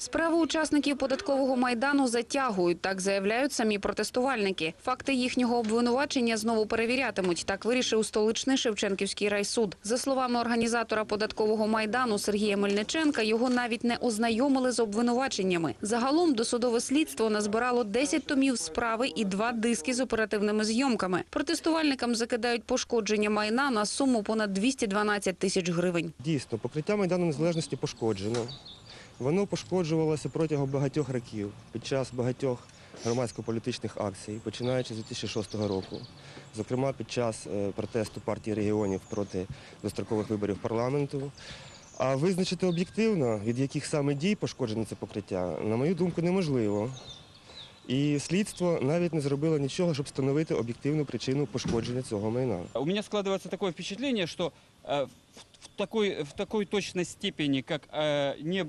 Справу учасників податкового майдану затягують, так заявляють самі протестувальники. Факти їхнього обвинувачення знову перевірятимуть. Так вирішив столичний Шевченківський райсуд. За словами організатора податкового майдану Сергія Мельниченка, його навіть не ознайомили з обвинуваченнями. Загалом досудове слідство назбирало 10 томів справи і два диски з оперативними зйомками. Протестувальникам закидають пошкодження майна на суму понад 212 тисяч гривень. Дійсно, покриття Майдану Незалежності пошкоджено. Воно пошкоджувалося протягом багатьох років під час багатьох громадсько-політичних акцій, починаючи з 2006 року. Зокрема, під час е, протесту партії регіонів проти дострокових виборів парламенту. А визначити об'єктивно, від яких саме дій пошкоджено це покриття, на мою думку, неможливо. І слідство навіть не зробило нічого, щоб встановити об'єктивну причину пошкодження цього майна. У меня складывается такое впечатление, что э, в, в такой, в такой точной степени, как э, не,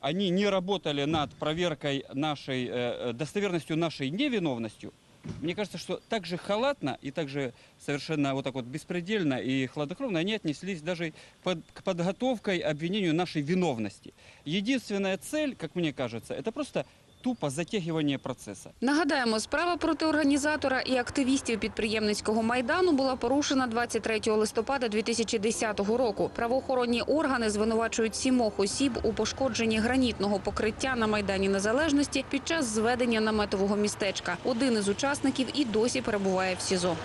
они не работали над проверкой нашей, э, э, достоверностью нашей невиновностью, мне кажется, что так же халатно и так же совершенно вот так вот беспредельно и хладнокровно они отнеслись даже под, к подготовкой обвинению нашей виновности. Единственная цель, как мне кажется, это просто тупо затягивание процесса. Нагадаємо, справа проти організатора і активістів підприємницького майдану була порушена 23 листопада 2010 року. Правоохоронні органи звинувачують сімох осіб у пошкодженні гранітного покриття на майдані Незалежності під час зведення наметового містечка. Один із учасників і досі перебуває в СІЗО.